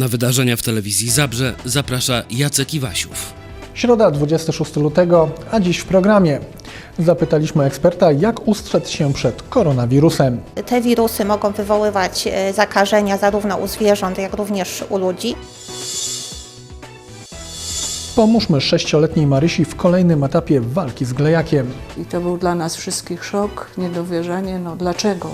Na wydarzenia w telewizji Zabrze zaprasza Jacek Iwasiów. Środa 26 lutego, a dziś w programie zapytaliśmy eksperta, jak ustrzec się przed koronawirusem. Te wirusy mogą wywoływać e, zakażenia zarówno u zwierząt, jak również u ludzi. Pomóżmy sześcioletniej Marysi w kolejnym etapie walki z glejakiem. I to był dla nas wszystkich szok, niedowierzanie, no dlaczego?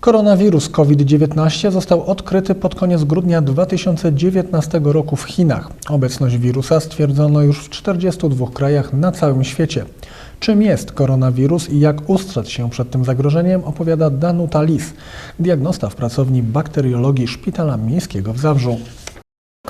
Koronawirus COVID-19 został odkryty pod koniec grudnia 2019 roku w Chinach. Obecność wirusa stwierdzono już w 42 krajach na całym świecie. Czym jest koronawirus i jak ustrzec się przed tym zagrożeniem opowiada Danuta Lis, diagnosta w pracowni bakteriologii Szpitala Miejskiego w Zabrzu.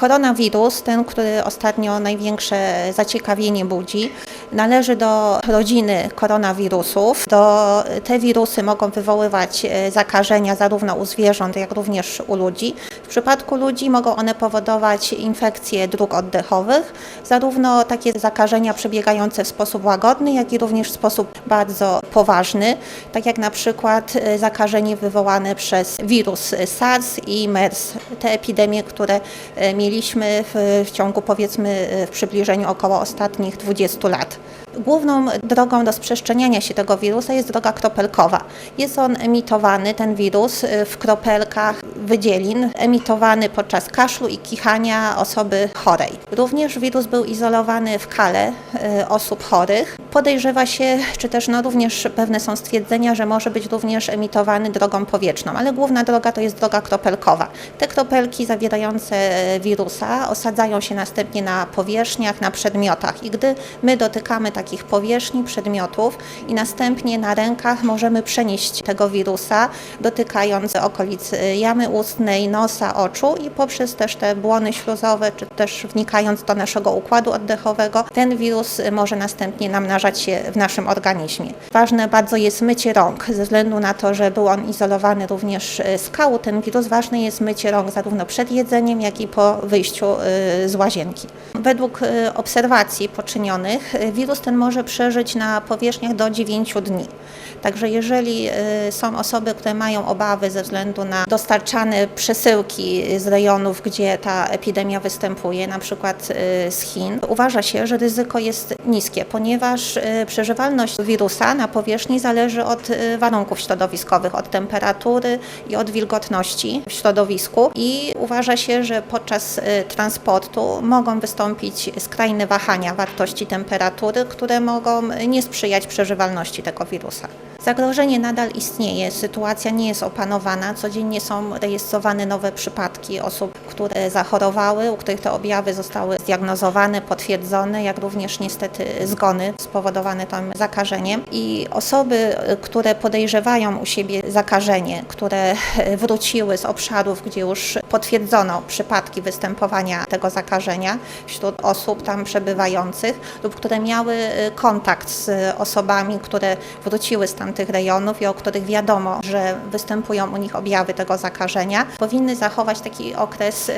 Koronawirus, ten, który ostatnio największe zaciekawienie budzi, należy do rodziny koronawirusów. Do, te wirusy mogą wywoływać e, zakażenia zarówno u zwierząt, jak również u ludzi. W przypadku ludzi mogą one powodować infekcje dróg oddechowych, zarówno takie zakażenia przebiegające w sposób łagodny, jak i również w sposób bardzo poważny, tak jak na przykład e, zakażenie wywołane przez wirus SARS i MERS. Te epidemie, które e, mieliśmy w, w ciągu powiedzmy w przybliżeniu około ostatnich 20 lat. Główną drogą rozprzestrzeniania się tego wirusa jest droga kropelkowa. Jest on emitowany, ten wirus, y, w kropelkach wydzielin, emitowany podczas kaszlu i kichania osoby chorej. Również wirus był izolowany w kale y, osób chorych. Podejrzewa się, czy też no również pewne są stwierdzenia, że może być również emitowany drogą powietrzną, ale główna droga to jest droga kropelkowa. Te kropelki zawierające e, wirusa osadzają się następnie na powierzchniach, na przedmiotach i gdy my dotykamy takich powierzchni, przedmiotów i następnie na rękach możemy przenieść tego wirusa, dotykając okolic jamy ustnej, nosa, oczu i poprzez też te błony śluzowe, czy też wnikając do naszego układu oddechowego, ten wirus może następnie namnażać się w naszym organizmie. Ważne bardzo jest mycie rąk, ze względu na to, że był on izolowany również y, z kału, ten wirus, ważne jest mycie rąk zarówno przed jedzeniem, jak i po wyjściu y, z łazienki. Według y, obserwacji poczynionych wirus ten może przeżyć na powierzchniach do 9 dni. Także jeżeli y, są osoby, które mają obawy ze względu na dostarczane przesyłki z rejonów, gdzie ta epidemia występuje, na przykład y, z Chin, uważa się, że ryzyko jest niskie, ponieważ y, przeżywalność wirusa na powierzchni zależy od warunków środowiskowych, od temperatury i od wilgotności w środowisku i uważa się, że podczas transportu mogą wystąpić skrajne wahania wartości temperatury, które mogą nie sprzyjać przeżywalności tego wirusa. Zagrożenie nadal istnieje, sytuacja nie jest opanowana. Codziennie są rejestrowane nowe przypadki osób, które zachorowały, u których te objawy zostały zdiagnozowane, potwierdzone, jak również niestety zgony spowodowane tym zakażeniem. I osoby, które podejrzewają u siebie zakażenie, które wróciły z obszarów, gdzie już potwierdzono przypadki występowania tego zakażenia wśród osób tam przebywających lub które miały y, kontakt z osobami, które wróciły z tamtych rejonów i o których wiadomo, że występują u nich objawy tego zakażenia, powinny zachować taki okres y,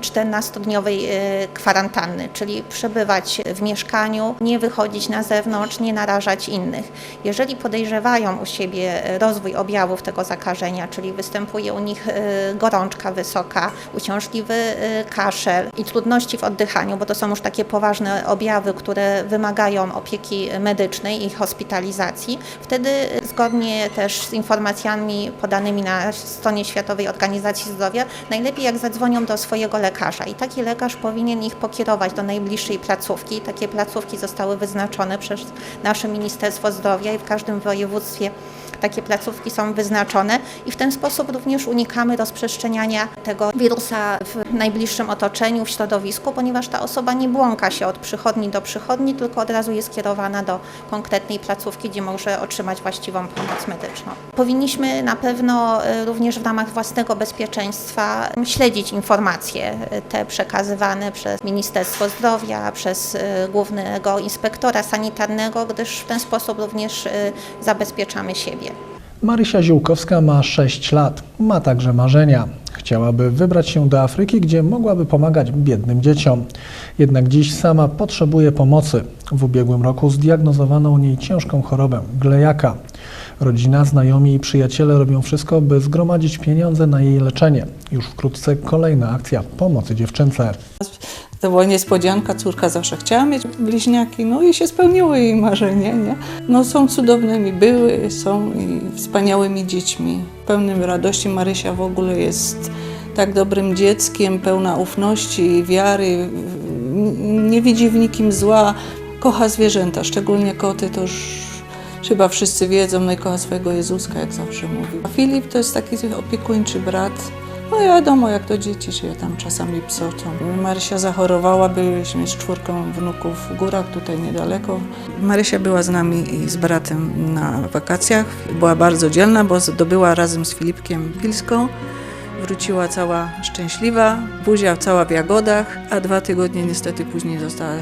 14-dniowej y, kwarantanny, czyli przebywać w mieszkaniu, nie wychodzić na zewnątrz, nie narażać innych. Jeżeli podejrzewają u siebie rozwój objawów tego zakażenia, czyli występuje u nich y, gorączka wysoka, uciążliwy y, kaszel i trudności w oddychaniu, bo to są już takie poważne objawy, które wymagają opieki medycznej i hospitalizacji, wtedy zgodnie też z informacjami podanymi na stronie Światowej Organizacji Zdrowia, najlepiej jak zadzwonią do swojego lekarza i taki lekarz powinien ich pokierować do najbliższej placówki. Takie placówki zostały wyznaczone przez nasze Ministerstwo Zdrowia i w każdym województwie takie placówki są wyznaczone i w ten sposób również unikamy rozprzestrzeniania tego wirusa w najbliższym otoczeniu, w środowisku, ponieważ ta osoba nie błąka się od przychodni do przychodni, tylko od razu jest kierowana do konkretnej placówki, gdzie może otrzymać właściwą pomoc medyczną. Powinniśmy na pewno y, również w ramach własnego bezpieczeństwa śledzić informacje y, te przekazywane przez Ministerstwo Zdrowia, przez y, Głównego Inspektora Sanitarnego, gdyż w ten sposób również zabezpieczamy siebie. Marysia Ziółkowska ma 6 lat. Ma także marzenia. Chciałaby wybrać się do Afryki, gdzie mogłaby pomagać biednym dzieciom. Jednak dziś sama potrzebuje pomocy. W ubiegłym roku zdiagnozowano u niej ciężką chorobę glejaka. Rodzina, znajomi i przyjaciele robią wszystko, by zgromadzić pieniądze na jej leczenie. Już wkrótce kolejna akcja pomocy dziewczynce. To była niespodzianka, córka zawsze chciała mieć bliźniaki, no i się spełniło jej marzenie, nie? No są cudownymi, były, są i wspaniałymi dziećmi, pełnym radości. Marysia w ogóle jest tak dobrym dzieckiem, pełna ufności i wiary, nie widzi w nikim zła, kocha zwierzęta, szczególnie koty, to już chyba wszyscy wiedzą, no i kocha swojego Jezuska, jak zawsze mówił. Filip to jest taki opiekuńczy brat, no wiadomo, jak to dzieci się tam czasami psocą. Marysia zachorowała, byliśmy z czwórką wnuków w górach, tutaj niedaleko. Marysia była z nami i z bratem na wakacjach. Była bardzo dzielna, bo zdobyła razem z Filipkiem Pilską. Wróciła cała szczęśliwa, buzia cała w jagodach, a dwa tygodnie niestety później została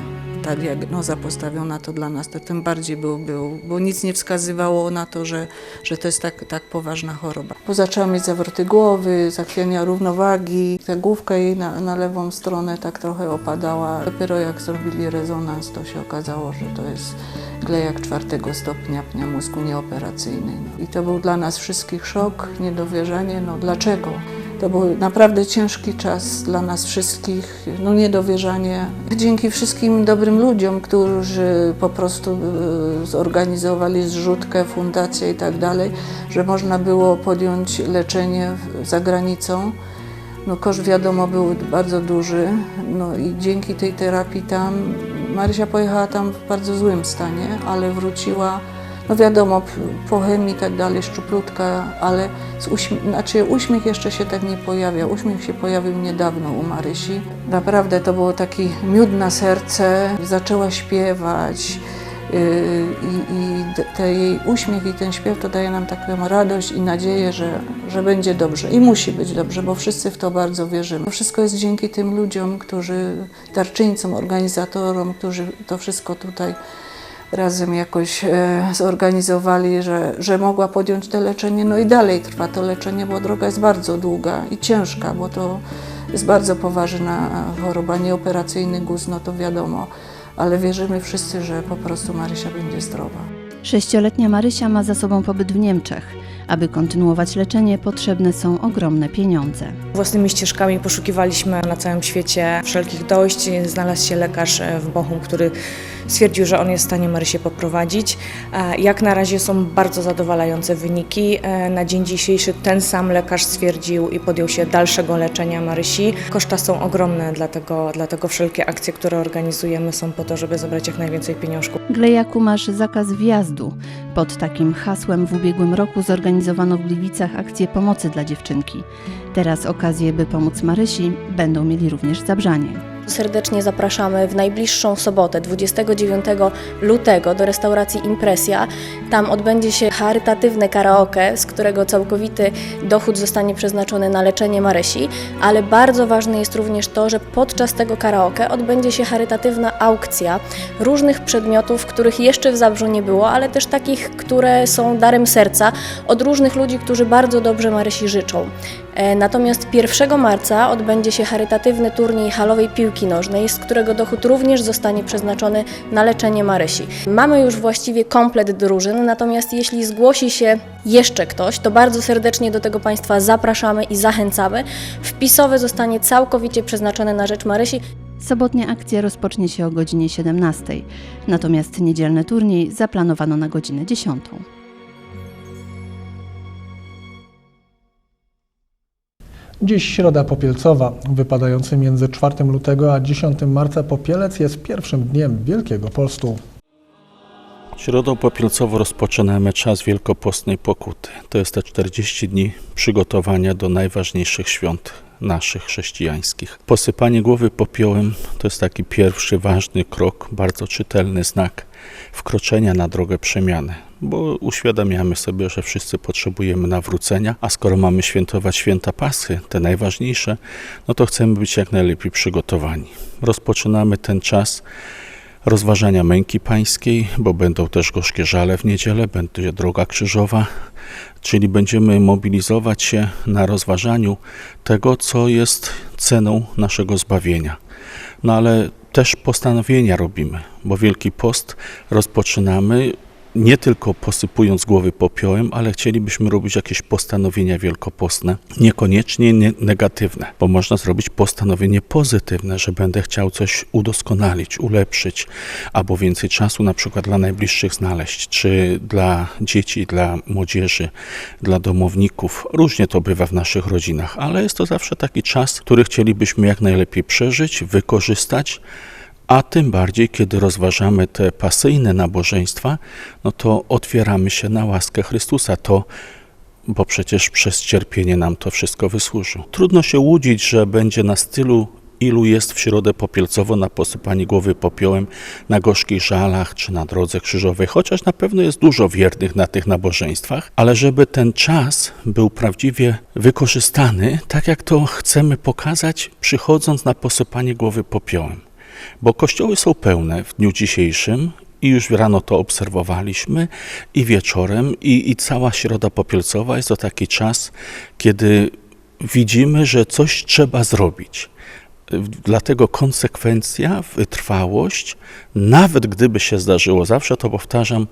ta diagnoza postawiona, to dla nas to tym bardziej był, był bo nic nie wskazywało na to, że, że to jest tak, tak poważna choroba. Bo zaczęła mieć zawroty głowy, zachwiania równowagi, ta główka jej na, na lewą stronę tak trochę opadała. Dopiero jak zrobili rezonans, to się okazało, że to jest glejak czwartego stopnia pnia mózgu nieoperacyjny. I to był dla nas wszystkich szok, niedowierzanie, no dlaczego? To był naprawdę ciężki czas dla nas wszystkich, no niedowierzanie. Dzięki wszystkim dobrym ludziom, którzy po prostu e, zorganizowali zrzutkę, fundację i tak dalej, że można było podjąć leczenie za granicą. No koszt wiadomo był bardzo duży, no i dzięki tej terapii tam, Marysia pojechała tam w bardzo złym stanie, ale wróciła, no wiadomo, p- po chemii i tak dalej, szczuplutka, ale z znaczy uśmiech jeszcze się tak nie pojawiał, uśmiech się pojawił niedawno u Marysi. Naprawdę to było taki miód na serce, zaczęła śpiewać, Yy, i, i te jej uśmiech i ten śpiew to daje nam taką radość i nadzieję, że, że będzie dobrze i musi być dobrze, bo wszyscy w to bardzo wierzymy. To wszystko jest dzięki tym ludziom, którzy, darczyńcom, organizatorom, którzy to wszystko tutaj razem jakoś e, zorganizowali, że, że mogła podjąć to leczenie. No i dalej trwa to leczenie, bo droga jest bardzo długa i ciężka, bo to jest bardzo poważna choroba, nieoperacyjny guz, no to wiadomo, ale wierzymy wszyscy, że po prostu Marysia będzie zdrowa. Sześcioletnia Marysia ma za sobą pobyt w Niemczech. Aby kontynuować leczenie, potrzebne są ogromne pieniądze. Własnymi ścieżkami poszukiwaliśmy na całym świecie wszelkich dojść. Znalazł się lekarz e, w Bochum, który stwierdził, że on jest w stanie Marysię poprowadzić. E, Jak na razie są bardzo zadowalające wyniki. E, Na dzień dzisiejszy ten sam lekarz stwierdził i podjął się dalszego leczenia Marysi. Koszta są ogromne, dlatego, dlatego wszelkie akcje, które organizujemy są po to, żeby zebrać jak najwięcej pieniążków. Glejaku masz zakaz wjazdu. Pod takim hasłem w ubiegłym roku zorganizowano w Gliwicach akcję pomocy dla dziewczynki. Teraz okazję, by pomóc Marysi, będą mieli również Zabrzanie. Serdecznie zapraszamy w najbliższą sobotę, 29 lutego, do restauracji Impresja. Tam odbędzie się charytatywne karaoke, z którego całkowity dochód zostanie przeznaczony na leczenie Marysi, ale bardzo ważne jest również to, że podczas tego karaoke odbędzie się charytatywna aukcja różnych przedmiotów, których jeszcze w Zabrzu nie było, ale też takich, które są darem serca od różnych ludzi, którzy bardzo dobrze Marysi życzą. E, Natomiast 1 marca odbędzie się charytatywny turniej halowej piłki nożnej, z którego dochód również zostanie przeznaczony na leczenie Marysi. Mamy już właściwie komplet drużyn, natomiast jeśli zgłosi się jeszcze ktoś, to bardzo serdecznie do tego Państwa zapraszamy i zachęcamy. Wpisowe zostanie całkowicie przeznaczone na rzecz Marysi. Sobotnia akcja rozpocznie się o godzinie 17, natomiast niedzielny turniej zaplanowano na godzinę 10. Dziś środa popielcowa. Wypadający między 4 lutego a 10 marca popielec jest pierwszym dniem Wielkiego Postu. Środą popielcowo rozpoczynamy czas wielkopostnej pokuty. To jest te 40 dni przygotowania do najważniejszych świąt naszych chrześcijańskich. Posypanie głowy popiołem to jest taki pierwszy ważny krok, bardzo czytelny znak wkroczenia na drogę przemiany, bo uświadamiamy sobie, że wszyscy potrzebujemy nawrócenia, a skoro mamy świętować święta Paschy, te najważniejsze, no to chcemy być jak najlepiej przygotowani. Rozpoczynamy ten czas rozważania męki pańskiej, bo będą też gorzkie żale w niedzielę, będzie droga krzyżowa, czyli będziemy mobilizować się na rozważaniu tego, co jest ceną naszego zbawienia. No ale też postanowienia robimy, bo Wielki Post rozpoczynamy nie tylko posypując głowy popiołem, ale chcielibyśmy robić jakieś postanowienia wielkopostne, niekoniecznie nie negatywne, bo można zrobić postanowienie pozytywne, że będę chciał coś udoskonalić, ulepszyć, albo więcej czasu na przykład dla najbliższych znaleźć, czy dla dzieci, dla młodzieży, dla domowników. Różnie to bywa w naszych rodzinach, ale jest to zawsze taki czas, który chcielibyśmy jak najlepiej przeżyć, wykorzystać, a tym bardziej, kiedy rozważamy te pasyjne nabożeństwa, no to otwieramy się na łaskę Chrystusa. To bo przecież przez cierpienie nam to wszystko wysłuży. Trudno się łudzić, że będzie na stylu ilu jest w środę popielcowo na posypanie głowy popiołem, na gorzkich żalach czy na drodze krzyżowej, chociaż na pewno jest dużo wiernych na tych nabożeństwach, ale żeby ten czas był prawdziwie wykorzystany, tak jak to chcemy pokazać, przychodząc na posypanie głowy popiołem. Bo kościoły są pełne w dniu dzisiejszym i już rano to obserwowaliśmy i wieczorem i, i cała środa popielcowa jest to taki czas, kiedy widzimy, że coś trzeba zrobić. Dlatego konsekwencja, wytrwałość, nawet gdyby się zdarzyło, zawsze to powtarzam,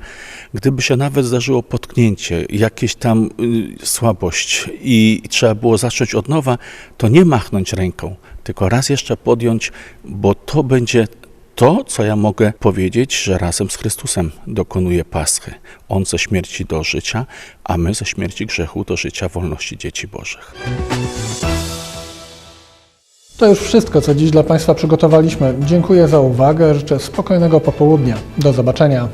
gdyby się nawet zdarzyło potknięcie, jakieś tam y, słabość i trzeba było zacząć od nowa, to nie machnąć ręką, tylko raz jeszcze podjąć, bo to będzie to, co ja mogę powiedzieć, że razem z Chrystusem dokonuje Paschy. On ze śmierci do życia, a my ze śmierci grzechu do życia wolności dzieci Bożych. To już wszystko, co dziś dla Państwa przygotowaliśmy. Dziękuję za uwagę, życzę spokojnego popołudnia. Do zobaczenia.